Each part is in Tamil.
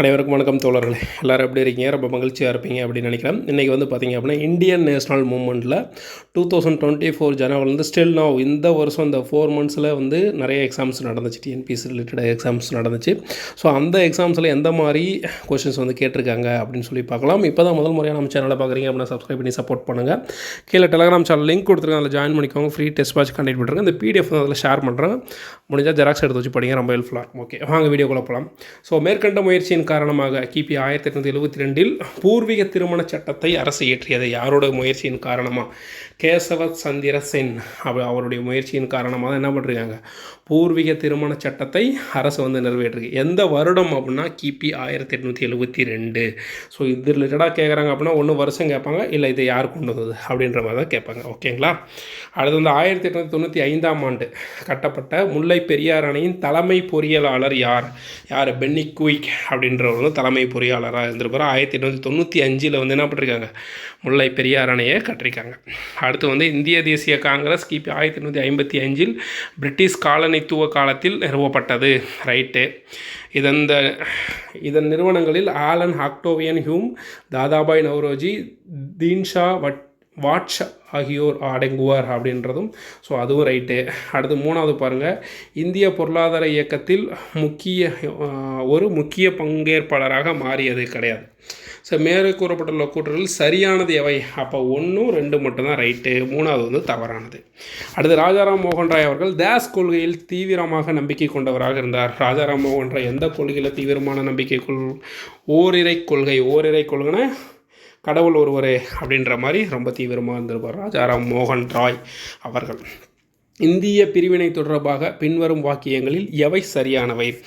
அனைவருக்கும் வணக்கம் தோழர்களே. எல்லோரும் எப்படி இருக்கீங்க? ரொம்ப மகிழ்ச்சியாக இருப்பீங்க அப்படின்னு நினைக்கிறேன். இன்றைக்கி வந்து பார்த்திங்க அப்படின்னா இந்தியன் நேஷனல் மூமெண்ட்டில் டூ தௌசண்ட் டுவெண்ட்டி ஃபோர் ஜனவரிலேருந்து ஸ்டில் நோ இந்த வருஷம் இந்த ஃபோர் மந்த்ஸில் வந்து நிறைய எக்ஸாம்ஸ் நடந்துச்சு. டிஎன்பிஎஸ் ரிலேட்டட் எக்ஸாம்ஸ் நடந்துச்சு. ஸோ அந்த எக்ஸாம்ஸில் எந்த மாதிரி கொஷின்ஸ் வந்து கேட்டிருக்காங்க அப்படின்னு சொல்லி பார்க்கலாம். இப்போ தான் முதல் முறையாக நம்ம சேனலை பார்க்குறீங்க அப்படின்னா சப்ஸ்கிரைப் பண்ணி சப்போர்ட் பண்ணுங்கள் கீழே டெலகிராம் சேனல் லிங்க் கொடுத்துருக்கேன். அதில் ஜாயின் பண்ணிக்கோங்க. ஃப்ரீ டெஸ்ட் பேட்ச் கண்டக்ட் பண்ணுறேன் இந்த பிடிஎஃப் அதில் ஷேர் பண்ணுறேன் முடிஞ்சால் ஜெராக்ஸ் எடுத்து வச்சு படிங்க. ரொம்ப ஹெல்ப்ஃபுல்லாக இருக்கும். ஓகே வாங்க வீடியோக்குள்ளே போகலாம் ஸோ மேற்கண்ட முயற்சியின் காரணமாக கிபி ஆயிரத்தி எட்நூற்றி எழுபத்தி ரெண்டில் பூர்வீக திருமண சட்டத்தை அரசு இயற்றியது. யாரோட முயற்சியின் காரணமாக கேசவ சந்திர சென் அவ அவருடைய முயற்சியின் காரணமாக தான் என்ன பண்ணுறாங்க பூர்வீக திருமண சட்டத்தை அரசு வந்து நிறைவேற்றுது எந்த வருடம் அப்படின்னா கிபி ஆயிரத்தி எட்நூற்றி எழுபத்தி ரெண்டு. ஸோ இது ரிலேட்டடாக கேட்குறாங்க அப்படின்னா ஒன்று வருஷம் கேட்பாங்க இல்லை இதை யார் கொண்டு வந்தது? அப்படின்ற மாதிரி தான் கேட்பாங்க. ஓகேங்களா அடுத்து வந்து ஆயிரத்தி எட்நூற்றி தொண்ணூற்றி ஐந்தாம் ஆண்டு கட்டப்பட்ட முல்லை பெரியார் அணையின் தலைமை பொறியியலாளர் யார்? யார்? பென்னி குயிக் அப்படின்றவர் வந்து தலைமை பொறியாளராக இருந்திருப்பார். ஆயிரத்தி எட்நூற்றி தொண்ணூற்றி அஞ்சில் வந்து என்ன பண்ணிருக்காங்க? முல்லை பெரியார் அணையை கட்டிருக்காங்க. அடுத்து வந்து இந்திய தேசிய காங்கிரஸ் கிபி ஆயிரத்தி எண்ணூற்றி ஐம்பத்தி அஞ்சில் பிரிட்டிஷ் காலனித்துவ காலத்தில் நிறுவப்பட்டது. ரைட்டு இதந்த இதன் நிறுவனங்களில் Allan Octavian Hume Dadabhai Naoroji Dinshaw வட் வாட்ச் ஆகியோர் அடங்குவார் அப்படின்றதும் ஸோ அதுவும் ரைட்டு அடுத்து மூணாவது பாருங்கள் இந்திய பொருளாதார இயக்கத்தில் முக்கிய ஒரு முக்கிய பங்கேற்பாளராக மாறியது கிடையாது. ஸோ மேலே கூறப்பட்டுள்ள கூற்றுகள் சரியானது எவை? அப்போ ஒன்றும் ரெண்டு மட்டும்தான் ரைட்டு மூணாவது வந்து தவறானது. அடுத்து ராஜாராம் மோகன் ராய் அவர்கள் தேஸ் கொள்கையில் தீவிரமாக நம்பிக்கை கொண்டவராக இருந்தார். ராஜாராம் மோகன் ராய் எந்த கொள்கையில் தீவிரமான நம்பிக்கை கொள் ஓரிரை கொள்கை ஓரிரை கொள்கைன்னா கடவுள் ஒருவரே அப்படின்ற மாதிரி ரொம்ப தீவிரமாக இருந்திருப்பார் ராஜாராம் மோகன் ராய் அவர்கள். இந்திய பிரிவினை தொடர்பாக பின்வரும் வாக்கியங்களில் எவை சரியானவை?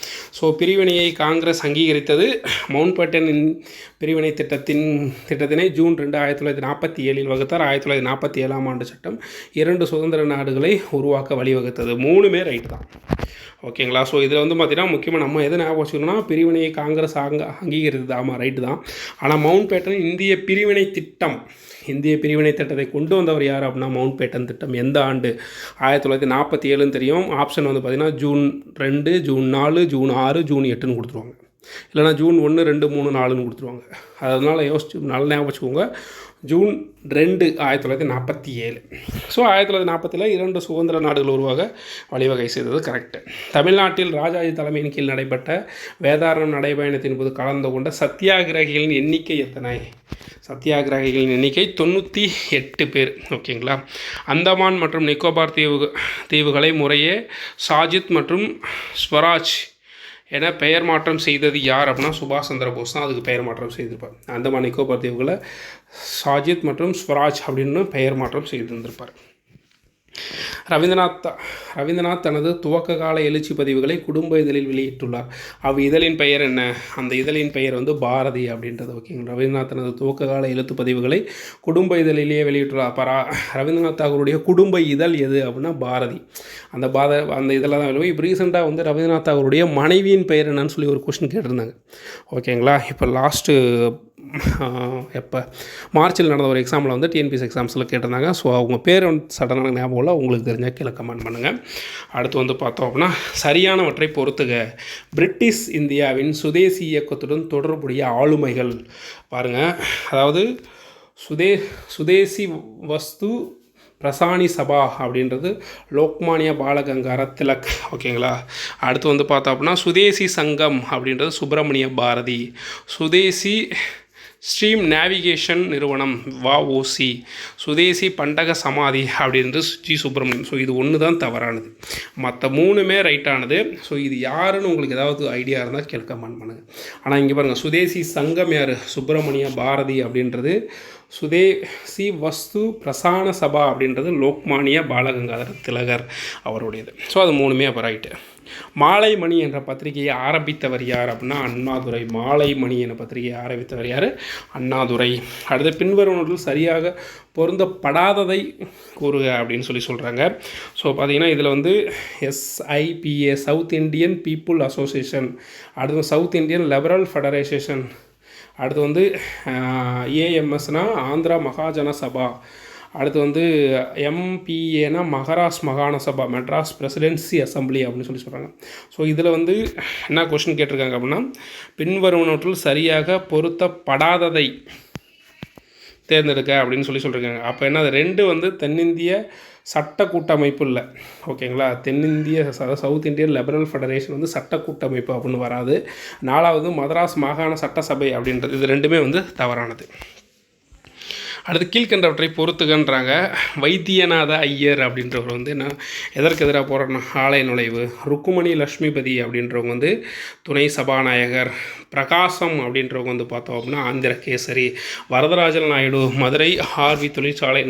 ஸோ பிரிவினையை காங்கிரஸ் அங்கீகரித்தது மவுண்ட் பேட்டன் பிரிவினை திட்டத்தின் திட்டத்தினை ஜூன் ரெண்டு ஆயிரத்தி தொள்ளாயிரத்தி நாற்பத்தி ஏழில் வகுத்தார். ஆயிரத்தி தொள்ளாயிரத்தி நாற்பத்தி ஏழாம் ஆண்டு சட்டம் இரண்டு சுதந்திர நாடுகளை உருவாக்க வழிவகுத்தது. மூணுமே ரைட்டு தான். ஓகேங்களா? ஸோ இதில் வந்து பார்த்திங்கன்னா முக்கியமாக நம்ம எதை ஞாபகம் வச்சுக்கணும்னா பிரிவினையை காங்கிரஸ் அங்க அங்கீகரித்தது. ஆமாம் ரைட்டு தான். ஆனால் மவுண்ட் பேட்டன் இந்திய பிரிவினை திட்டம் இந்திய பிரிவினை திட்டத்தை கொண்டு வந்தவர் யார் அப்படின்னா மவுண்ட் பேட்டன் திட்டம். எந்த ஆண்டு? ஆயிரத்தி தொள்ளாயிரத்தி நாற்பத்தி ஏழுன்னு தெரியும். ஆப்ஷன் வந்து பார்த்திங்கன்னா ஜூன் ரெண்டு ஜூன் நாலு ஜூன் ஆறு ஜூன் எட்டுன்னு கொடுத்துருவாங்க. இல்லைனா ஜூன் ஒன்று ரெண்டு மூணு நாலுன்னு கொடுத்துருவாங்க. அதனால் யோசிச்சு நல்ல ஞாபகம் வச்சுக்கோங்க. ஜூன் ரெண்டு ஆயிரத்தி தொள்ளாயிரத்தி நாற்பத்தி ஏழு. ஸோ ஆயிரத்தி தொள்ளாயிரத்தி நாற்பத்தில் இரண்டு சுதந்திர நாடுகள் உருவாக வழிவகை செய்தது கரெக்டு தமிழ்நாட்டில் ராஜாஜி தலைமையின் கீழ் நடைபெற்ற வேதாரணம் நடைபயணத்தின் போது கலந்து கொண்ட சத்தியாகிரகிகளின் எண்ணிக்கை எத்தனை? சத்தியாகிரகிகளின் எண்ணிக்கை தொண்ணூற்றி எட்டு பேர். ஓகேங்களா அந்தமான் மற்றும் நிக்கோபார் தீவு தீவுகளை முறையே சாஜித் மற்றும் ஸ்வராஜ் ஏன்னா பெயர் மாற்றம் செய்தது யார் அப்படின்னா சுபாஷ் சந்திர போஸ் தான் அதுக்கு பெயர் மாற்றம் செய்திருப்பார். அந்தமான் நிக்கோபார் தீவுகளை சாஜித் மற்றும் ஸ்வராஜ் அப்படின்னு பெயர் மாற்றம் செய்திருந்திருப்பார். ரவீந்திரநாத் ரவீந்திரநாத் தனது துவக்க கால எழுச்சி பதிவுகளை குடும்ப இதழில் வெளியிட்டுள்ளார். அவ் இதழின் பெயர் என்ன? அந்த இதழின் பெயர் வந்து பாரதி அப்படின்றது ஓகேங்க ரவீந்திரநாத் தனது துவக்க கால எழுத்து பதிவுகளை குடும்ப இதழிலேயே வெளியிட்டுள்ளார். பரா ரவீந்திரநாத் தாகூருடைய குடும்ப இதழ் எது அப்படின்னா பாரதி. அந்த பாத அந்த இதில் தான் வெளியே இப்போ ரீசெண்டாக வந்து ரவீந்திரநாத் தாகூருடைய மனைவியின் பெயர் என்னன்னு சொல்லி ஒரு கொஷின் கேட்டிருந்தாங்க. ஓகேங்களா இப்போ லாஸ்ட்டு எப்போ? மார்ச்சில் நடந்த ஒரு எக்ஸாமில் வந்து டிஎன்பிஎஸ் எக்ஸாம்ஸில் கேட்டிருந்தாங்க. ஸோ அவங்க பேர் வந்து சடனாக ஞாபகம் இல்லை. உங்களுக்கு தெரிஞ்சால் கீழே கமெண்ட் பண்ணுங்கள் அடுத்து வந்து பார்த்தோம் அப்படின்னா சரியானவற்றை பொறுத்துக. பிரிட்டிஷ் இந்தியாவின் சுதேசி இயக்கத்துடன் தொடர்புடைய ஆளுமைகள் பாருங்கள் அதாவது சுதே சுதேசி வஸ்து பிரசானி சபா அப்படின்றது லோக்மானிய பாலகங்கார திலக். ஓகேங்களா அடுத்து வந்து பார்த்தோம் அப்படின்னா சுதேசி சங்கம் அப்படின்றது சுப்பிரமணிய பாரதி. சுதேசி ஸ்ட்ரீம் நேவிகேஷன் நிறுவனம் வஓசி சுதேசி பண்டக சமாதி அப்படின்றது ஜி சுப்பிரமணியம். ஸோ இது ஒன்று தான் தவறானது. மற்ற மூணுமே ரைட்டானது. ஸோ இது யாருன்னு உங்களுக்கு ஏதாவது ஐடியா இருந்தால் கேட்க கமெண்ட் ஆனால் இங்கே பாருங்கள் சுதேசி சங்கம் யார்? சுப்பிரமணிய பாரதி அப்படின்றது. சுதேசி வஸ்து பிரசான சபா அப்படின்றது லோக்மானிய பாலகங்காதர திலகர் அவருடையது. ஸோ அது மூணுமே அப்போ ரைட்டு மாலை மணி என்ற பத்திரிகையை ஆரம்பித்தவர் யார் அப்படின்னா அண்ணாதுரை. மாலை மணி என்ற பத்திரிகையை ஆரம்பித்தவர் யார்? அண்ணாதுரை. அடுத்த பின்வருவனர்கள் சரியாக பொருந்தப்படாததை கூறுக அப்படின்னு சொல்லி சொல்கிறாங்க ஸோ பார்த்தீங்கன்னா இதில் வந்து SIPA south Indian people association அடுத்து சவுத் இந்தியன் லிபரல் ஃபெடரேஷேஷன் அடுத்து வந்து ஏஎம்எஸ்னால் ஆந்திரா மகாஜன சபா. அடுத்து வந்து எம்பிஏனா மகாராஷ் மாகாண சபா மெட்ராஸ் பிரசிடென்சி அசம்பிளி அப்படின்னு சொல்லி சொல்கிறாங்க ஸோ இதில் வந்து என்ன கொஷின் கேட்டிருக்காங்க அப்படின்னா பின்வருவனவற்றில் சரியாக பொருத்தப்படாததை தேர்ந்தெடுக்க அப்படின்னு சொல்லி சொல்லியிருக்காங்க அப்போ என்ன அது ரெண்டு வந்து தென்னிந்திய சட்ட கூட்டமைப்பு இல்லை. ஓகேங்களா தென்னிந்திய சவுத் இந்தியன் லிபரல் ஃபெடரேஷன் வந்து சட்ட கூட்டமைப்பு அப்படின்னு வராது. நாலாவது மதராஸ் மாகாண சட்டசபை அப்படின்றது. இது ரெண்டுமே வந்து தவறானது. அடுத்து கீழ்கண்டவற்றை பொறுத்துகன்றாங்க வைத்தியநாத ஐயர் அப்படின்றவர் வந்து என்ன எதற்கு எதிராக போகிறோன்னா ஆலய நுழைவு ருக்குமணி லக்ஷ்மிபதி அப்படின்றவங்க வந்து துணை சபாநாயகர் பிரகாசம் அப்படின்றவங்க வந்து பார்த்தோம் அப்படின்னா ஆந்திர கேசரி வரதராஜன் நாயுடு மதுரை ஆர்வி தொழிற்சாலை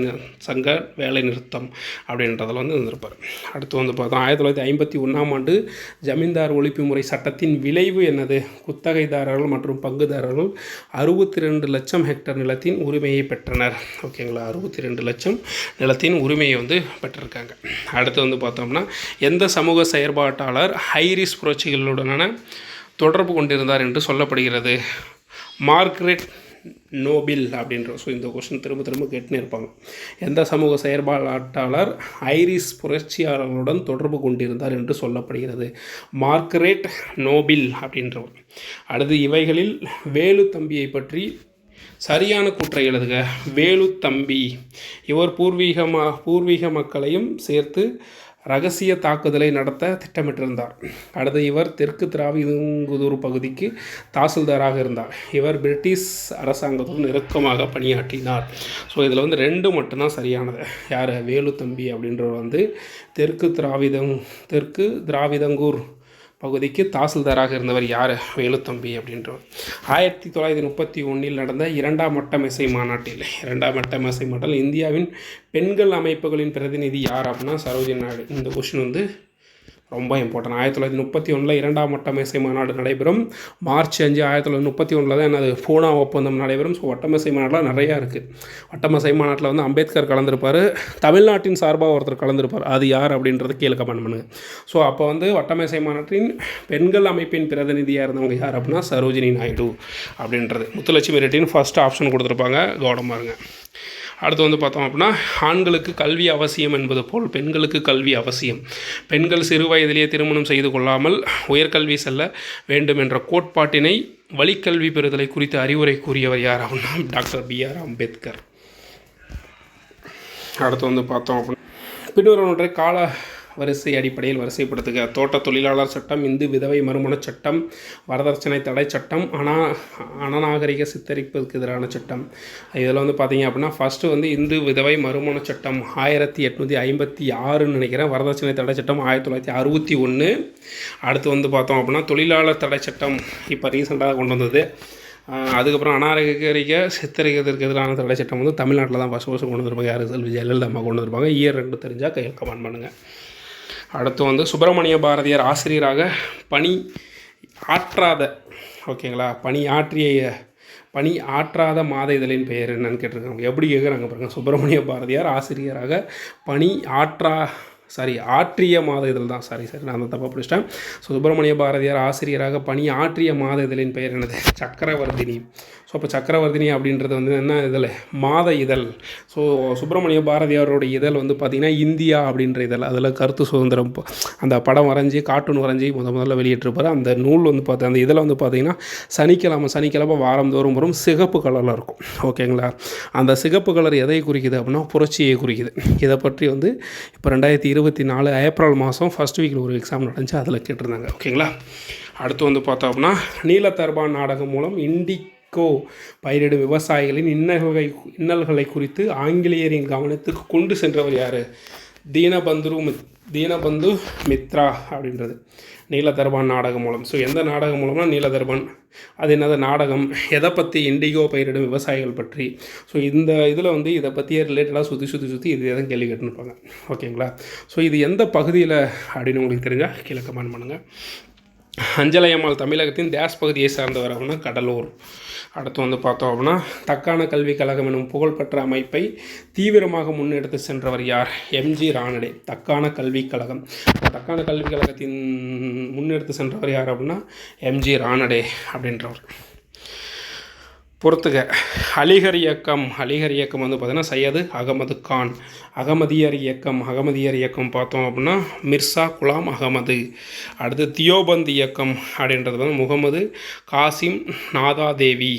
சங்க வேலை நிறுத்தம் அப்படின்றதில் வந்து இருந்திருப்பார். அடுத்து வந்து பார்த்தோம் ஆயிரத்தி தொள்ளாயிரத்தி ஐம்பத்தி ஒன்றாம் ஆண்டு ஜமீன்தார் ஒழிப்பு முறை சட்டத்தின் விளைவு என்னது? குத்தகைதாரர்கள் மற்றும் பங்குதாரர்கள் அறுபத்தி ரெண்டு லட்சம் ஹெக்டர் நிலத்தின் உரிமையை பெற்றனர். ஓகேங்களா? அறுபத்தி ரெண்டு லட்சம் நிலத்தின் உரிமையை வந்து பெற்றிருக்காங்க. அடுத்து வந்து பார்த்தோம்னா எந்த சமூக செயற்பாட்டாளர் ஹைரிஸ் புரட்சிகளுடனான தொடர்பு கொண்டிருந்தார் என்று சொல்லப்படுகிறது. மார்க்ரெட் நோபில் அப்படின்ற ஸோ இந்த கொஸ்டின் திரும்ப திரும்ப கேட்டுன்னு இருப்பாங்க. எந்த சமூக செயற்பாட்டாளர் ஐரிஸ் புரட்சியாளர்களுடன் தொடர்பு கொண்டிருந்தார் என்று சொல்லப்படுகிறது. மார்க்ரெட் நோபில் அப்படின்றவர். அடுத்து இவைகளில் வேலு தம்பியை பற்றி சரியான கூற்றை எழுதுக. வேலு தம்பி. இவர் பூர்வீகமாக பூர்வீக மக்களையும் சேர்த்து ரகசிய தாக்குதலை நடத்த திட்டமிட்டிருந்தார். அடுத்து இவர் தெற்கு திராவிதங்குதூர் பகுதிக்கு தாசில்தாராக இருந்தார். இவர் பிரிட்டிஷ் அரசாங்கத்துடன் நெருக்கமாக பணியாற்றினார். ஸோ இதில் வந்து ரெண்டு மட்டும்தான் சரியானது. யார்? வேலு தம்பி அப்படின்றவர் வந்து தெற்கு திராவிதம் தெற்கு திராவிதங்கூர் பகுதிக்கு தாசில்தாராக இருந்தவர் யார்? வேலுத்தம்பி அப்படின்றவர். ஆயிரத்தி தொள்ளாயிரத்தி முப்பத்தி ஒன்றில் நடந்த இரண்டாம் மட்டமிசை மாநாட்டில் இரண்டாம் மட்டமிசை மாநாட்டில் இந்தியாவின் பெண்கள் அமைப்புகளின் பிரதிநிதி யார் அப்படின்னா சரோஜி நாயுடு. இந்த கொஷின் வந்து ரொம்ப இம்பார்ட்டன்ட் ஆயிரத்தி தொள்ளாயிரத்தி முப்பத்தி ஒன்றில் இரண்டாம் வட்டமேசை மாநாடு நடைபெறும். மார்ச் அஞ்சு ஆயிரத்தி தொள்ளாயிரத்தி முப்பத்தி ஒன்றில் தான் என்னது ஃபோனா ஒப்பந்தம் நடைபெறும். ஸோ வட்டமேசை மாநாட்டில் நிறையா இருக்குது வட்டமேசை மாநாட்டில் வந்து அம்பேத்கர் கலந்துருப்பார். தமிழ்நாட்டின் சார்பாக ஒருத்தர் கலந்துருப்பார். அது யார் அப்படின்றது கீழே கமெண்ட் பண்ணுங்கள் ஸோ அப்போ வந்து வட்டமேசை மாநாட்டின் பெண்கள் அமைப்பின் பிரதிநிதியாக இருந்தவங்க யார் அப்படின்னா சரோஜினி நாயுடு அப்படின்றது. முத்துலட்சுமி ரெட்டின்னு ஃபஸ்ட் ஆப்ஷன் கொடுத்துருப்பாங்க. கவனமாக இருங்க. அடுத்து வந்து பார்த்தோம் அப்படின்னா ஆண்களுக்கு கல்வி அவசியம் என்பது போல் பெண்களுக்கு கல்வி அவசியம். பெண்கள் சிறு வயதிலேயே திருமணம் செய்து கொள்ளாமல் உயர்கல்வி செல்ல வேண்டும் என்ற கோட்பாட்டினை வழிக்கல்வி பெறுதலை குறித்து அறிவுரை கூறியவர் யார் அப்படின்னா டாக்டர் பி ஆர் அம்பேத்கர். அடுத்து வந்து பார்த்தோம் அப்படின்னா பின்வருவற்றை கால வரிசை அடிப்படையில் வரிசைப்படுத்துக. தோட்ட தொழிலாளர் சட்டம் இந்து விதவை மறுமண சட்டம் வரதட்சணை தடை சட்டம் அனா அனநாகரிக சித்தரிப்பிற்கு எதிரான சட்டம். இதில் வந்து பார்த்தீங்க அப்படின்னா ஃபஸ்ட்டு வந்து இந்து விதவை மறுமண சட்டம் ஆயிரத்தி எட்நூற்றி ஐம்பத்தி ஆறுன்னு நினைக்கிறேன். வரதட்சணை தடை சட்டம் ஆயிரத்தி தொள்ளாயிரத்தி அறுபத்தி ஒன்று அடுத்து வந்து பார்த்தோம் அப்படின்னா தொழிலாளர் தடை சட்டம் இப்போ ரீசெண்டாக கொண்டு வந்தது. அதுக்கப்புறம் அநாகரிக சித்தரிக்கிறதுக்கு எதிரான தடை சட்டம் வந்து தமிழ்நாட்டில் தான் ஃபஸ்ட் ஃபஸ்ட்டு கொண்டு வந்திருப்பாங்க. யார்? செல்வி ஜெயலலிதா அம்மா கொண்டு வந்திருப்பாங்க. இயர் ரெண்டு தெரிஞ்சால் கையில் கமெண்ட் பண்ணுங்கள் அடுத்து வந்து சுப்பிரமணிய பாரதியார் ஆசிரியராக பணி ஆற்றாத ஓகேங்களா? பணி ஆற்றிய பணி ஆற்றாத மாத இதழின் பெயர் என்னன்னு கேட்டிருக்காங்க. எப்படி கேட்குறாங்க பாருங்கள் சுப்பிரமணிய பாரதியார் ஆசிரியராக பணி ஆற்றா சாரி ஆற்றிய மாத இதழ் தான். சாரி சாரி நான் அந்த தப்பாக பிடிச்சிட்டேன். ஸோ சுப்பிரமணிய பாரதியார் ஆசிரியராக பணி ஆற்றிய மாத இதழின் பெயர் என்னது? சக்கரவர்த்தினி. ஸோ அப்போ சக்கரவர்த்தினி அப்படின்றது வந்து என்ன இதழ்? மாத இதழ். ஸோ சுப்பிரமணிய பாரதியாரோட இதழ் வந்து பார்த்திங்கன்னா இந்தியா அப்படின்ற இதழ். அதில் கருத்து சுதந்திரம் அந்த படம் வரைஞ்சி கார்ட்டூன் வரைஞ்சி முத முதல்ல வெளியிட்டிருப்பார். அந்த நூல் வந்து பார்த்து அந்த இதில் வந்து பார்த்திங்கன்னா சனிக்கிழமை சனிக்கிழமை வாரந்தோறும் வரும் சிகப்பு கலரில் இருக்கும். ஓகேங்களா அந்த சிகப்பு கலர் எதை குறிக்குது அப்படின்னா புரட்சியை குறிக்குது. இதை பற்றி வந்து இப்போ ரெண்டாயிரத்தி இருபத்தி நாலு ஏப்ரல் மாதம் ஃபஸ்ட் வீக்கில் ஒரு எக்ஸாம் நடந்துச்சு அதில் கேட்டிருந்தாங்க. ஓகேங்களா? அடுத்து வந்து பார்த்தோம் அப்படின்னா நீலத்தர்பான் நாடகம் மூலம் இண்டிகோ பயிரிடும் விவசாயிகளின் இன்னல்களை இன்னல்களை குறித்து ஆங்கிலேயரின் கவனத்துக்கு கொண்டு சென்றவர் யார்? தீனபந்துரு மித் தீனபந்து மித்ரா அப்படின்றது. நீலதர்பான் நாடகம் மூலம். ஸோ எந்த நாடகம் மூலம்னா நீலதர்பான் அது என்னது? நாடகம். எதை பற்றி இண்டிகோ பயிரிடும் விவசாயிகள் பற்றி. ஸோ இந்த இதில் வந்து இதை பற்றியே ரிலேட்டடாக சுற்றி சுற்றி சுற்றி இது எதுவும் கேள்வி கேட்டுருப்பாங்க ஓகேங்களா ஸோ இது எந்த பகுதியில் அப்படின்னு உங்களுக்கு தெரிஞ்சால் கீழே கமெண்ட் பண்ணுங்கள் அஞ்சலையம்மாள் தமிழகத்தின் டேஸ் பகுதியை சார்ந்தவர் அப்படின்னா கடலூர். அடுத்து வந்து பார்த்தோம் அப்படின்னா தக்கான கல்விக் கழகம் எனும் புகழ்பெற்ற அமைப்பை தீவிரமாக முன்னெடுத்து சென்றவர் யார்? எம்ஜி ராணடே தக்கான கல்விக் கழகம். தக்கான கல்விக் கழகத்தின் முன்னெடுத்து சென்றவர் யார் அப்படின்னா எம்ஜி ராணடே அப்படின்றவர். பொறுத்துக. அலிகர் இயக்கம் அலிகர் இயக்கம் வந்து பார்த்தீங்கன்னா சையது அகமது கான். அகமதியர் இயக்கம் அகமதியர் இயக்கம் பார்த்தோம் அப்படின்னா மிர்சா குலாம் அகமது. அடுத்து தியோபந்த் இயக்கம் அப்படின்றது வந்து முகமது காசிம் நாதாதேவி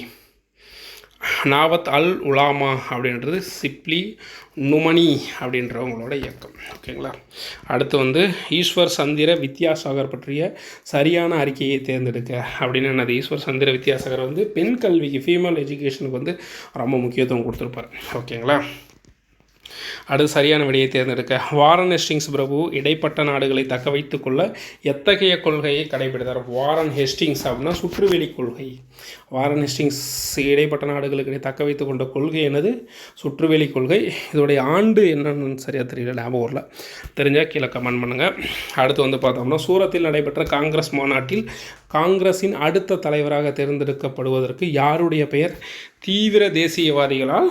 நாவத் அல் உலாமா அப்படின்றது சிப்லி நுமனி அப்படின்றவங்களோட இயக்கம். ஓகேங்களா? அடுத்து வந்து ஈஸ்வர் சந்திர வித்யாசாகர் பற்றிய சரியான அறிக்கையை தேர்ந்தெடுக்க அப்படின்னு என்னது? ஈஸ்வர் சந்திர வித்யாசாகர் வந்து பெண் கல்விக்கு ஃபீமேல் எஜுகேஷனுக்கு வந்து ரொம்ப முக்கியத்துவம் கொடுத்துருப்பார். ஓகேங்களா? அடுத்து சரியான விடையை தேர்ந்தெடுக்க. வாரன் ஹெஸ்டிங்ஸ் பிரபு இடைப்பட்ட நாடுகளை தக்க வைத்துக் கொள்ள எத்தகைய கொள்கையை கடைபிடித்தார்? வாரன் ஹெஸ்டிங்ஸ் அப்படின்னா சுற்றுவெளி கொள்கை. வாரன் ஹெஸ்டிங்ஸ் இடைப்பட்ட நாடுகளுக்கு தக்க வைத்துக் கொண்ட கொள்கை என்னது? சுற்றுவெளி கொள்கை. இதோடைய ஆண்டு என்னன்னு சரியாக தெரியல ஞாபகம் வரல. தெரிஞ்சால் கீழே கமெண்ட் பண்ணுங்கள் அடுத்து வந்து பார்த்தோம்னா சூரத்தில் நடைபெற்ற காங்கிரஸ் மாநாட்டில் காங்கிரஸின் அடுத்த தலைவராக தேர்ந்தெடுக்கப்படுவதற்கு யாருடைய பெயர்? தீவிர தேசியவாதிகளால்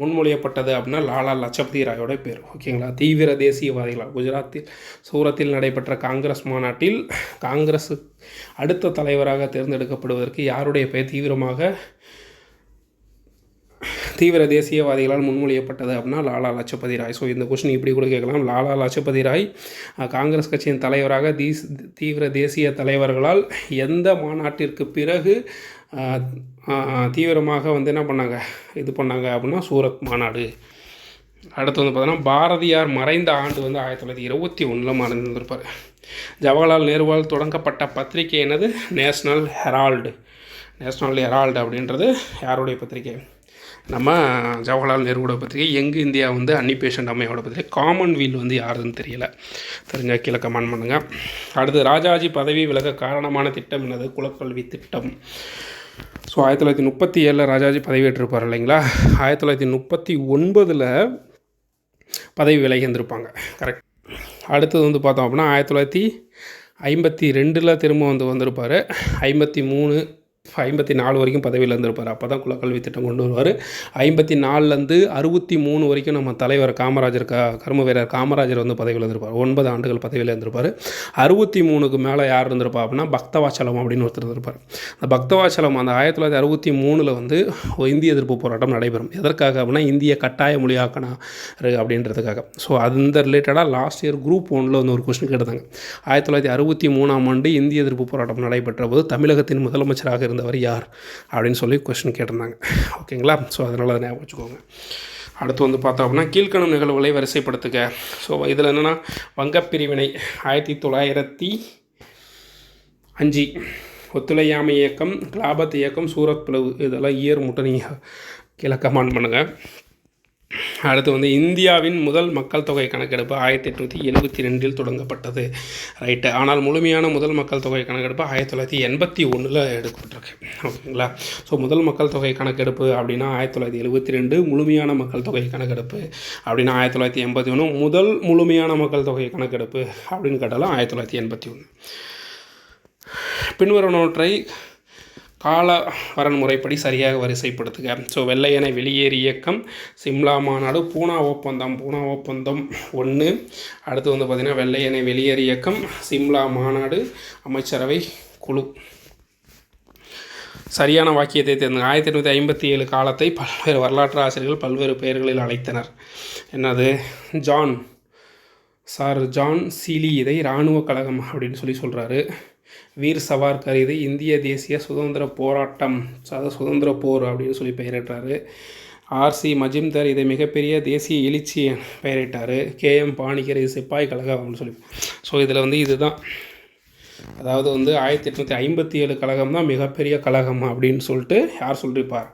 முன்மொழியப்பட்டது அப்படின்னா லாலா லஜபதி ராயோட பேர். ஓகேங்களா? தீவிர தேசியவாதிகளால் குஜராத்தில் சூரத்தில் நடைபெற்ற காங்கிரஸ் மாநாட்டில் காங்கிரஸ் அடுத்த தலைவராக தேர்ந்தெடுக்கப்படுவதற்கு யாருடைய பெயர் தீவிரமாக தீவிர தேசியவாதிகளால் முன்மொழியப்பட்டது அப்படின்னா லாலா லஜபதி ராய். ஸோ இந்த கொஸ்டின் இப்படி கூட கேட்கலாம். லாலா லஜபதி ராய் காங்கிரஸ் கட்சியின் தலைவராக தீஸ் தீவிர தேசிய தலைவர்களால் எந்த மாநாட்டிற்கு பிறகு தீவிரமாக வந்து என்ன பண்ணாங்க? இது பண்ணாங்க அப்படின்னா சூரத் மாநாடு. அடுத்து வந்து பார்த்தோன்னா பாரதியார் மறைந்த ஆண்டு வந்து ஆயிரத்தி தொள்ளாயிரத்தி இருபத்தி ஒன்றில் மறைந்திருந்திருப்பார் ஜவஹர்லால் நேருவால் தொடங்கப்பட்ட பத்திரிகை என்னது? நேஷ்னல் ஹெரால்டு நேஷ்னல் ஹெரால்டு அப்படின்றது யாருடைய பத்திரிகை? நம்ம ஜவஹர்லால் நேருவோட பத்திரிகை எங்கு இந்தியா வந்து அன்னி பேஷண்ட் அம்மையோட பத்திரிகை காமன்வீல் வந்து யாருன்னு தெரியல. தெரிஞ்சால் கீழே கமெண்ட் பண்ணுங்கள் அடுத்து ராஜாஜி பதவி விலக காரணமான திட்டம் என்னது? குலக்கல்வி திட்டம். ஸோ ஆயிரத்தி தொள்ளாயிரத்தி முப்பத்தி ஏழில் ராஜாஜி பதவியேற்றிருப்பார் இல்லைங்களா? ஆயிரத்தி தொள்ளாயிரத்தி முப்பத்தி ஒன்பதில் பதவி விலகி இருந்திருப்பாங்க கரெக்ட் அடுத்தது வந்து பார்த்தோம் அப்படின்னா ஆயிரத்தி தொள்ளாயிரத்தி ஐம்பத்தி ரெண்டில் திரும்ப வந்து வந்திருப்பார். ஐம்பத்தி மூணு ஐம்பத்தி நாலு வரைக்கும் பதவியில் இருந்திருப்பார். அப்போ தான் குலக்கல்வி திட்டம் கொண்டு வருவார். ஐம்பத்தி நாலுலேருந்து அறுபத்தி மூணு வரைக்கும் நம்ம தலைவர் காமராஜர் க கர்ம வீரர் காமராஜர் வந்து பதவியில் இருந்திருப்பார். ஒன்பது ஆண்டுகள் பதவியில் இருந்திருப்பார். அறுபத்தி மூணுக்கு மேலே யார் இருந்திருப்பா அப்படின்னா பக்தவாச்சலம் அப்படின்னு ஒருத்தர் இருந்திருப்பார். அந்த பக்தவாச்சலம் அந்த ஆயிரத்தி தொள்ளாயிரத்தி அறுபத்தி மூணில் வந்து இந்திய எதிர்ப்பு போராட்டம் நடைபெறும். எதற்காக அப்படின்னா இந்திய கட்டாய மொழியாக்கணும் அப்படின்றதுக்காக. ஸோ அந்த ரிலேட்டடாக லாஸ்ட் இயர் குரூப் ஒன்றில் வந்து ஒரு கொஸ்டின் கேட்டாங்க ஆயிரத்தி தொள்ளாயிரத்தி அறுபத்தி மூணாம் ஆண்டு இந்திய எதிர்ப்பு போராட்டம் நடைபெற்ற போது தமிழகத்தின் முதலமைச்சராக இருந்தவர் யார் அப்படின்னு சொல்லி கொஸ்டின் கேட்டிருந்தாங்க. ஓகேங்களா ஸோ அதனால் அதை ஞாபகம் வச்சுக்கோங்க. அடுத்து வந்து பார்த்தோம் அப்படின்னா கீழ்கணும் நிகழ்வுகளை வரிசைப்படுத்துக. ஸோ இதில் என்னென்னா வங்கப்பிரிவினை ஆயிரத்தி தொள்ளாயிரத்தி அஞ்சு. ஒத்துழையாமை இயக்கம் கிளாபத் இயக்கம் சூரத் பிளவு இதெல்லாம் இயர் மட்டும் நீங்கள் கீழே கமெண்ட் பண்ணுங்கள் அடுத்து வந்து இந்தியாவின் முதல் மக்கள் தொகை கணக்கெடுப்பு ஆயிரத்தி எட்நூற்றி எழுபத்தி ரெண்டில் தொடங்கப்பட்டது. ரைட்டு ஆனால் முழுமையான முதல் மக்கள் தொகை கணக்கெடுப்பு ஆயிரத்தி தொள்ளாயிரத்தி எண்பத்தி ஒன்றில் எடுக்கப்பட்டிருக்கு. ஓகேங்களா? ஸோ முதல் மக்கள் தொகை கணக்கெடுப்பு அப்படின்னா ஆயிரத்தி தொள்ளாயிரத்தி எழுபத்தி ரெண்டு முழுமையான மக்கள் தொகை கணக்கெடுப்பு அப்படின்னா ஆயிரத்தி தொள்ளாயிரத்தி எண்பத்தி ஒன்று முதல் முழுமையான மக்கள் தொகை கணக்கெடுப்பு அப்படின்னு கேட்டாலும் ஆயிரத்தி தொள்ளாயிரத்தி எண்பத்தி ஒன்று பின்வருவனவற்றை கால வரன்முறைப்படி சரியாக வரிசைப்படுத்துக. ஸோ வெள்ளையனை வெளியேறு இயக்கம் சிம்லா மாநாடு பூனா ஒப்பந்தம் பூனா ஒப்பந்தம் ஒன்று அடுத்து வந்து பார்த்திங்கன்னா வெள்ளையனை வெளியேறு இயக்கம் சிம்லா மாநாடு அமைச்சரவை குழு. சரியான வாக்கியத்தை தேர்ந்து ஆயிரத்தி எண்ணூற்றி ஐம்பத்தி ஏழு காலத்தை பல்வேறு வரலாற்று ஆசிரியர்கள் பல்வேறு பெயர்களில் அழைத்தனர். என்னது? ஜான். சார் ஜான் சீலி இதை இராணுவ கழகம் அப்படின்னு சொல்லி சொல்கிறாரு வீர் சவார்கர் இது இந்திய தேசிய சுதந்திர போராட்டம் அதாவது சுதந்திர போர் அப்படின்னு சொல்லி பெயரிட்டார். ஆர்சி மஜிம்தர் இதை மிகப்பெரிய தேசிய எழுச்சி பெயரிட்டார். கே எம் பாணிகர் இது சிப்பாய் கழகம் அப்படின்னு சொல்லி. ஸோ இதில் வந்து இதுதான். அதாவது வந்து ஆயிரத்தி எட்நூற்றி ஐம்பத்தி ஏழு கழகம் தான் மிகப்பெரிய கழகம் அப்படின்னு சொல்லிட்டு யார் சொல்லியிருப்பார்?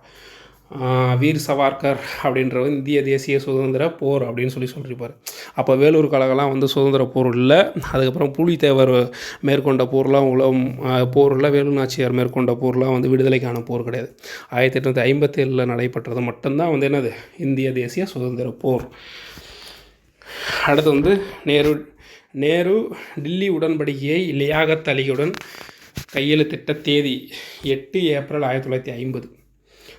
வீர் சவார்கர் அப்படின்றவர் இந்திய தேசிய சுதந்திர போர் அப்படின்னு சொல்லி சொல்லியிருப்பார். அப்போ வேலூர் கழகம்லாம் வந்து சுதந்திர போர் இல்லை. அதுக்கப்புறம் புலித்தேவர் மேற்கொண்ட போர்லாம் உலகம் போரில் வேலு நாச்சியார் மேற்கொண்ட போர்லாம் வந்து விடுதலைக்கான போர் கிடையாது. ஆயிரத்தி எட்நூற்றி ஐம்பத்தேழில் நடைபெற்றது மட்டும்தான் வந்து என்னது? இந்திய தேசிய சுதந்திர போர். அடுத்து வந்து நேரு நேரு டில்லி உடன்படிக்கையை லியாகத் அலியுடன் கையெழுத்திட்ட தேதி எட்டு ஏப்ரல் ஆயிரத்தி தொள்ளாயிரத்தி ஐம்பது.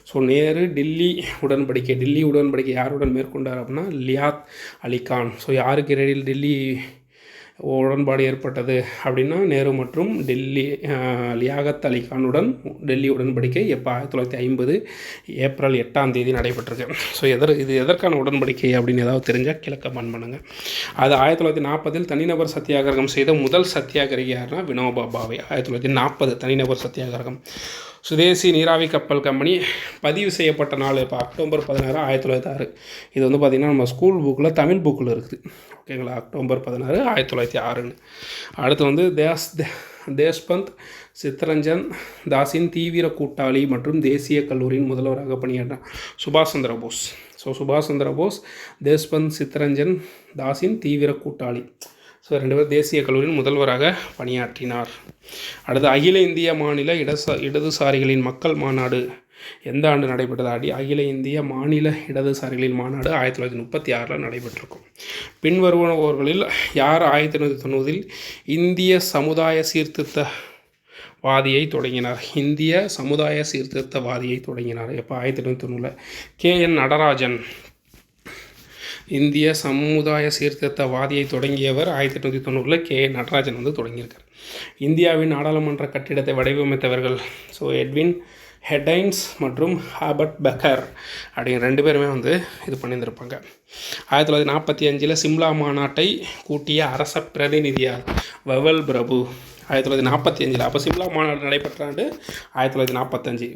ஸோ நேரு டில்லி உடன்படிக்கை டில்லி உடன்படிக்கை யாருடன் மேற்கொண்டார் அப்படின்னா லியாத் அலிகான் ஸோ யாருக்கு இடையில் டில்லி உடன்பாடு ஏற்பட்டது அப்படின்னா நேரு மற்றும் டெல்லி லியாகத் அலிகானுடன் டெல்லி உடன்படிக்கை எப்போ? ஆயிரத்தி தொள்ளாயிரத்தி ஐம்பது ஏப்ரல் எட்டாம் தேதி நடைபெற்றிருக்கு ஸோ எதர் இது எதற்கான உடன்படிக்கை அப்படின்னு ஏதாவது தெரிஞ்சால் கீழே கமெண்ட் பண்ணுங்கள் அது ஆயிரத்தி தொள்ளாயிரத்தி நாற்பதில் தனிநபர் சத்தியாகிரகம் செய்த முதல் சத்தியாகிரகி யாருன்னா வினோபா பாவே. ஆயிரத்தி தொள்ளாயிரத்தி நாற்பது தனிநபர் சத்தியாகிரகம். சுதேசி நீராவி கப்பல் கம்பெனி பதிவு செய்யப்பட்ட நாள் இப்போ அக்டோபர் பதினாறு ஆயிரத்தி தொள்ளாயிரத்தி ஆறு. இது வந்து பார்த்திங்கன்னா நம்ம ஸ்கூல் புக்கில் தமிழ் புக்கில் இருக்குது. ஓகேங்களா அக்டோபர் பதினாறு ஆயிரத்தி தொள்ளாயிரத்தி ஆறுன்னு. அடுத்து வந்து தேஸ் தே- தேஷ்பந்த் சித்தரஞ்சன் தாஸின் தீவிர கூட்டாளி மற்றும் தேசிய கல்லூரியின் முதல்வராக பணியாற்றார் சுபாஷ் சந்திர போஸ். ஸோ சுபாஷ் சந்திர போஸ் தேஷ்பந்த் சித்தரஞ்சன் தாஸின் தீவிர கூட்டாளி. ஸோ ரெண்டு பேர் தேசிய கல்லூரியின் முதல்வராக பணியாற்றினார். அடுத்து அகில இந்திய மாநில இடசா இடதுசாரிகளின் மக்கள் மாநாடு எந்த ஆண்டு நடைபெற்றது? அடி அகில இந்திய மாநில இடதுசாரிகளின் மாநாடு ஆயிரத்தி தொள்ளாயிரத்தி முப்பத்தி ஆறில் நடைபெற்றிருக்கும். பின்வருவர்களில் யார் ஆயிரத்தி தொள்ளாயிரத்தி தொண்ணூறில் இந்திய சமுதாய சீர்திருத்த வாதியை தொடங்கினார்? இந்திய சமுதாய சீர்திருத்தவாதியை தொடங்கினார். எப்போ? ஆயிரத்தி தொள்ளாயிரத்தி தொண்ணூறில் கே. என். நடராஜன். இந்திய சமுதாய சீர்திருத்தவாதியை தொடங்கியவர் ஆயிரத்தி எட்நூற்றி தொண்ணூறில் கே. நடராஜன் வந்து தொடங்கியிருக்கார். இந்தியாவின் நாடாளுமன்ற கட்டிடத்தை வடிவமைத்தவர்கள் ஸோ எட்வின் ஹெடைன்ஸ் மற்றும் ஹாபர்ட் பெக்கர் அப்படிங்கிற ரெண்டு பேருமே வந்து இது பண்ணியிருந்திருப்பாங்க. ஆயிரத்தி தொள்ளாயிரத்தி நாற்பத்தி அஞ்சில் சிம்லா மாநாட்டை கூட்டிய அரச பிரதிநிதியார் வவல் பிரபு ஆயிரத்தி தொள்ளாயிரத்தி நாற்பத்தி அஞ்சில். அப்போ சிம்லா மாநாடு நடைபெற்ற ஆண்டு ஆயிரத்தி தொள்ளாயிரத்தி நாற்பத்தஞ்சு.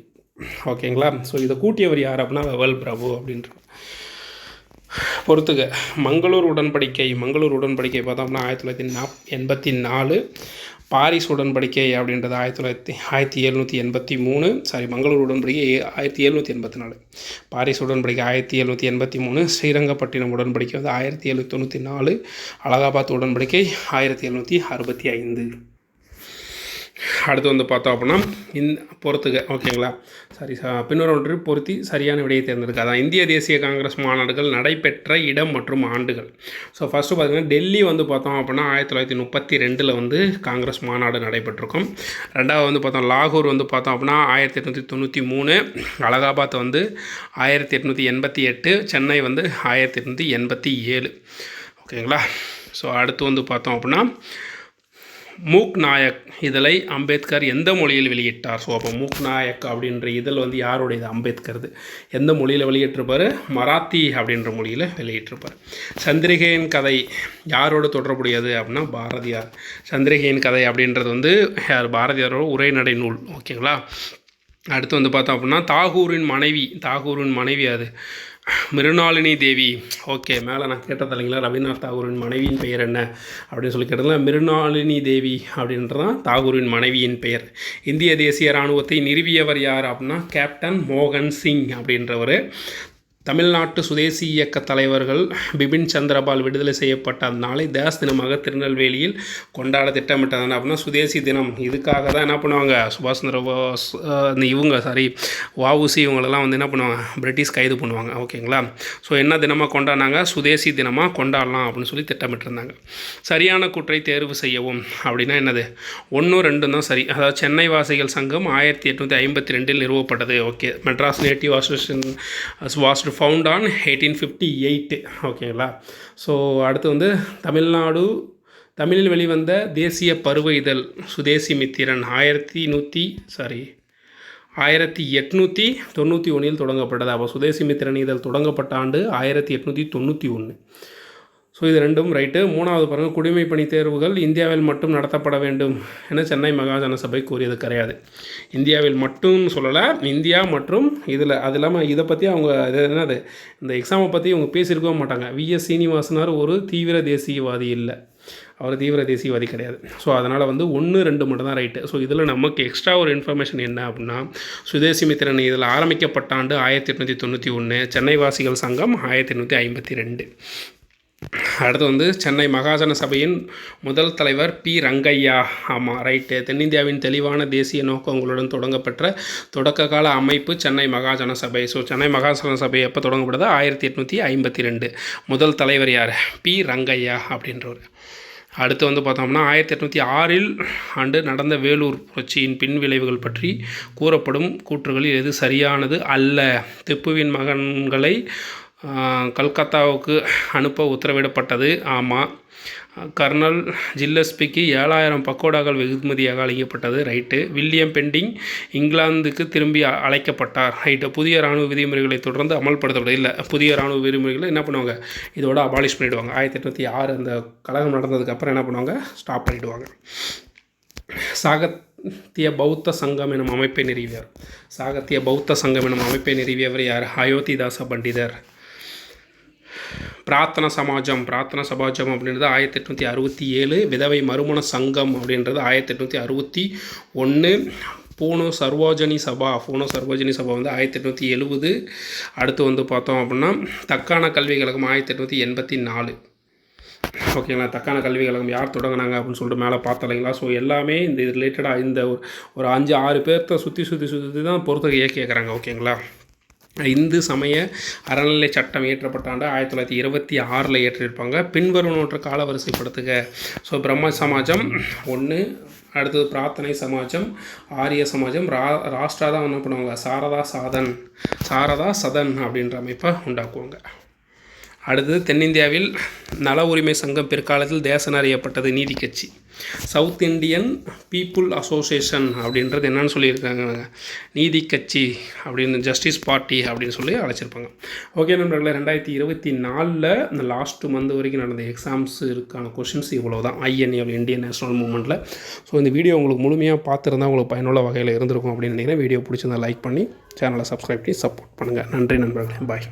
ஓகேங்களா? ஸோ இதை கூட்டியவர் யார் அப்படின்னா வவல் பிரபு அப்படின்ற பொறுத்துக. மங்களூர் உடன்படிக்கை மங்களூர் உடன்படிக்கை பார்த்தோம்னா ஆயிரத்தி தொள்ளாயிரத்தி நாப் எண்பத்தி நாலு பாரிஸ் உடன்படிக்கை அப்படின்றது ஆயிரத்தி தொள்ளாயிரத்தி ஆயிரத்தி எழுநூற்றி எண்பத்தி மூணு சாரி மங்களூர் உடன்படிக்கை ஆயிரத்தி எழுநூற்றி எண்பத்தி நாலு. பாரிஸ் உடன்படிக்கை ஆயிரத்தி எழுநூற்றி எண்பத்தி மூணு ஸ்ரீரங்கப்பட்டினம் உடன்படிக்கை வந்து ஆயிரத்தி எழுநூற்றி தொண்ணூற்றி நாலு அலகாபாத் உடன்படிக்கை ஆயிரத்தி எழுநூற்றி அறுபத்தி ஐந்து. அடுத்து வந்து பார்த்தோம் அப்படின்னா இந்த பொறுத்துக ஓகேங்களா? சாரி சா பின்வரொன்று பொருத்தி சரியான விடையை தேர்ந்தெடுக்க. அதான் இந்திய தேசிய காங்கிரஸ் மாநாடுகள் நடைபெற்ற இடம் மற்றும் ஆண்டுகள். ஸோ ஃபஸ்ட்டு பார்த்தீங்கன்னா டெல்லி வந்து பார்த்தோம் அப்படின்னா ஆயிரத்தி தொள்ளாயிரத்தி முப்பத்தி ரெண்டில் வந்து காங்கிரஸ் மாநாடு நடைபெற்றிருக்கும். ரெண்டாவது வந்து பார்த்தோம் லாகூர் வந்து பார்த்தோம் அப்படின்னா ஆயிரத்தி எட்நூற்றி தொண்ணூற்றி மூணு அலகாபாத் வந்து ஆயிரத்தி எட்நூற்றி எண்பத்தி எட்டு சென்னை வந்து ஆயிரத்தி எட்நூற்றி எண்பத்தி ஏழு. ஓகேங்களா? ஸோ அடுத்து வந்து பார்த்தோம் அப்படின்னா மூக் நாயக் இதழை அம்பேத்கர் எந்த மொழியில் வெளியிட்டார்? ஸோ அப்போ மூக் நாயக் அப்படின்ற இதழ் வந்து யாருடையது? அம்பேத்கர்து. எந்த மொழியில் வெளியிட்டிருப்பார்? மராத்தி அப்படின்ற மொழியில் வெளியிட்டிருப்பார். சந்திரிகையின் கதை யாரோட தொடர்புடையது அப்படின்னா பாரதியார். சந்திரிகையின் கதை அப்படின்றது வந்து யார்? பாரதியாரோட உரைநடை நூல். ஓகேங்களா? அடுத்து வந்து பார்த்தோம் அப்படின்னா தாகூரின் மனைவி. தாகூரின் மனைவி அது மிருணாளினி தேவி. ஓகே மேலே நான் கேட்டது இல்லைங்களா? ரவீந்திரநாத் தாகூரின் மனைவியின் பெயர் என்ன? அப்படின்னு சொல்லி கேட்டதுல மிருணாளினி தேவி அப்படின்றதான் தாகூரின் மனைவியின் பெயர். இந்திய தேசிய இராணுவத்தை நிறுவியவர் யார் அப்படின்னா கேப்டன் மோகன் சிங் அப்படின்றவர். தமிழ்நாட்டு சுதேசி இயக்க தலைவர்கள் பிபின் சந்திரபால் விடுதலை செய்யப்பட்ட அந்நாளை தேஸ் தினமாக திருநெல்வேலியில் கொண்டாட திட்டமிட்டது அப்படின்னா சுதேசி தினம். இதுக்காக தான் என்ன பண்ணுவாங்க? சுபாஷ் சந்திர போஸ் அந்த இந்த இவங்க சாரி வஉசி இவங்களெல்லாம் வந்து என்ன பண்ணுவாங்க? பிரிட்டிஷ் கைது பண்ணுவாங்க. ஓகேங்களா? ஸோ என்ன தினமாக கொண்டாடினாங்க? சுதேசி தினமாக கொண்டாடலாம் அப்படின்னு சொல்லி திட்டமிட்டிருந்தாங்க. சரியான குற்றை தேர்வு செய்யவும் அப்படின்னா என்னது? ஒன்று ரெண்டும் தான் சரி. அதாவது சென்னை வாசிகள் சங்கம் ஆயிரத்தி எட்நூற்றி ஐம்பத்தி ரெண்டில் நிறுவப்பட்டது. Okay. Madras native association was found on eighteen fifty eight ஓகேங்களா ஸோ அடுத்து வந்து தமிழ்நாடு தமிழில் வெளிவந்த தேசிய பருவ இதழ் சுதேசி மித்திரன் ஆயிரத்தி நூற்றி சாரி ஆயிரத்தி எட்நூற்றி தொண்ணூற்றி ஒன்றில் தொடங்கப்பட்டது. அப்போ சுதேசி மித்திரன் இதழ் தொடங்கப்பட்ட ஆண்டு ஆயிரத்தி எட்நூற்றி தொண்ணூற்றி ஒன்று ஸோ இது ரெண்டும் ரைட்டு மூணாவது பாருங்கள் குடிமை பணி தேர்வுகள் இந்தியாவில் மட்டும் நடத்தப்பட வேண்டும் என சென்னை மகாஜன சபை கூறியது கிடையாது. இந்தியாவில் மட்டும் சொல்லலை இந்தியா மற்றும் இதில் அது இல்லாமல் இதை பற்றி அவங்க இது என்னது இந்த எக்ஸாமை பற்றி அவங்க பேசியிருக்கவே மாட்டாங்க. விஎஸ் சீனிவாசனார் ஒரு தீவிர தேசியவாதி இல்லை. அவர் தீவிர தேசியவாதி கிடையாது. ஸோ அதனால் வந்து ஒன்று ரெண்டு மட்டும் தான் ரைட்டு ஸோ இதில் நமக்கு எக்ஸ்ட்ரா ஒரு இன்ஃபர்மேஷன் என்ன அப்படின்னா சுதேசி மித்திரன் இதில் ஆரம்பிக்கப்பட்ட ஆண்டு ஆயிரத்தி எட்நூற்றி தொண்ணூற்றி ஒன்று சென்னை வாசிகள் சங்கம் ஆயிரத்தி எட்நூற்றி ஐம்பத்தி ரெண்டு. அடுத்து வந்து சென்னை மகாஜன சபையின் முதல் தலைவர் பி. ரங்கையா. ஆமாம் ரைட்டு தென்னிந்தியாவின் தெளிவான தேசிய நோக்கங்களுடன் தொடங்கப்பெற்ற தொடக்க கால அமைப்பு சென்னை மகாஜன சபை. ஸோ சென்னை மகாஜன சபை எப்போ தொடங்கப்படுது? ஆயிரத்தி எட்நூற்றி ஐம்பத்தி ரெண்டு. முதல் தலைவர் யார்? பி. ரங்கையா அப்படின்றவர். அடுத்து வந்து பார்த்தோம்னா ஆயிரத்தி எட்நூற்றி ஆறில் ஆண்டு நடந்த வேலூர் புரட்சியின் பின்விளைவுகள் பற்றி கூறப்படும் கூற்றுகளில் எது சரியானது அல்ல? திப்புவின் மகன்களை கல்கத்தாவுக்கு அனுப்ப உத்தரவிடப்பட்டது. ஆமாம் கர்னல் ஜில்லஸ்பிக்கு ஏழாயிரம் பக்கோடாக்கள் வெகுமதியாக அளிக்கப்பட்டது. ரைட்டு. வில்லியம் பெண்டிங் இங்கிலாந்துக்கு திரும்பி அழைக்கப்பட்டார். ரைட்டு. புதிய இராணுவ விதிமுறைகளை தொடர்ந்து அமல்படுத்தப்படும் இல்லை புதிய இராணுவ விதிமுறைகளை என்ன பண்ணுவாங்க? இதோட அபாலிஷ் பண்ணிவிடுவாங்க ஆயிரத்தி எட்நூற்றி ஆறு அந்த கழகம் நடந்ததுக்கப்புறம் என்ன பண்ணுவாங்க? ஸ்டாப் பண்ணிவிடுவாங்க சாகத்திய பௌத்த சங்கம் எனும் அமைப்பை நிறுவியவர். சாகத்திய பௌத்த சங்கம் எனும் அமைப்பை நிறுவியவர் யார்? அயோத்திதாச பண்டிதர். பிரார்த்தன சமாஜம் பிரார்த்தன சமாஜம் அப்படின்றது ஆயிரத்தி எட்நூற்றி அறுபத்தி ஏழு விதவை மறுமண சங்கம் அப்படின்றது ஆயிரத்தி எட்நூற்றி அறுபத்தி ஒன்று பூனோ சர்வோஜனி சபா. பூனோ சர்வோஜனி சபா வந்து ஆயிரத்தி எட்நூற்றி எழுபது. அடுத்து வந்து பார்த்தோம் அப்படின்னா தக்கான கல்வி கழகம் ஆயிரத்தி எட்நூற்றி எண்பத்தி நாலு. ஓகேங்களா? தக்கான கல்வி கழகம் யார் தொடங்கினாங்க அப்படின்னு சொல்லிட்டு மேலே பார்த்தலைங்களா? ஸோ எல்லாமே இந்த இது ரிலேட்டடாக இந்த ஒரு அஞ்சு ஆறு பேர்த்த சுற்றி சுற்றி சுற்றி தான் பொறுத்த கேட்குறாங்க. ஓகேங்களா? இந்து சமய அறநிலை சட்டம் இயற்றப்பட்ட ஆண்டு ஆயிரத்தி தொள்ளாயிரத்தி இருபத்தி ஆறில் இயற்றியிருப்பாங்க பின்வருவனற்ற காலவரிசைப்படுத்துக. ஸோ பிரம்ம சமாஜம் ஒன்று அடுத்தது பிரார்த்தனை சமாஜம் ஆரிய சமாஜம். ரா ராஷ்டிரா தான் என்ன பண்ணுவாங்க? சாரதா சாதன். சாரதா சதன் அப்படின்ற அமைப்பை உண்டாக்குவாங்க. அடுத்தது தென்னிந்தியாவில் நல உரிமை சங்கம் பிற்காலத்தில் தேசம் அறியப்பட்டது நீதி கட்சி. சவுத் இந்தியன் பீப்புள் அசோசியேஷன் அப்படின்றது என்னன்னு சொல்லியிருக்காங்க. நீதி கட்சி அப்படின்னு ஜஸ்டிஸ் பார்ட்டி அப்படின்னு சொல்லி அழைச்சிருப்பாங்க. ஓகே நண்பர்களே ரெண்டாயிரத்தி இருபத்தி நாலில் இந்த லாஸ்ட் மந்த் வரைக்கும் நடந்த எக்ஸாம்ஸ் இருக்கான கொஷின்ஸ் இவ்வளோ தான் ஐஎன்ஏ இந்தியன் நேஷனல் மூமெண்ட்டில் ஸோ இந்த வீடியோ உங்களுக்கு முழுமையாக பார்த்துருந்தா உங்களுக்கு பயனுள்ள வகையில் இருந்திருக்கும் அப்படின்னு நினைக்கிறேன். வீடியோ பிடிச்சிருந்தா லைக் பண்ணி சேனலை சப்ஸ்கிரைப் பண்ணி சப்போர்ட் பண்ணுங்கள் நன்றி நண்பர்களே பாய்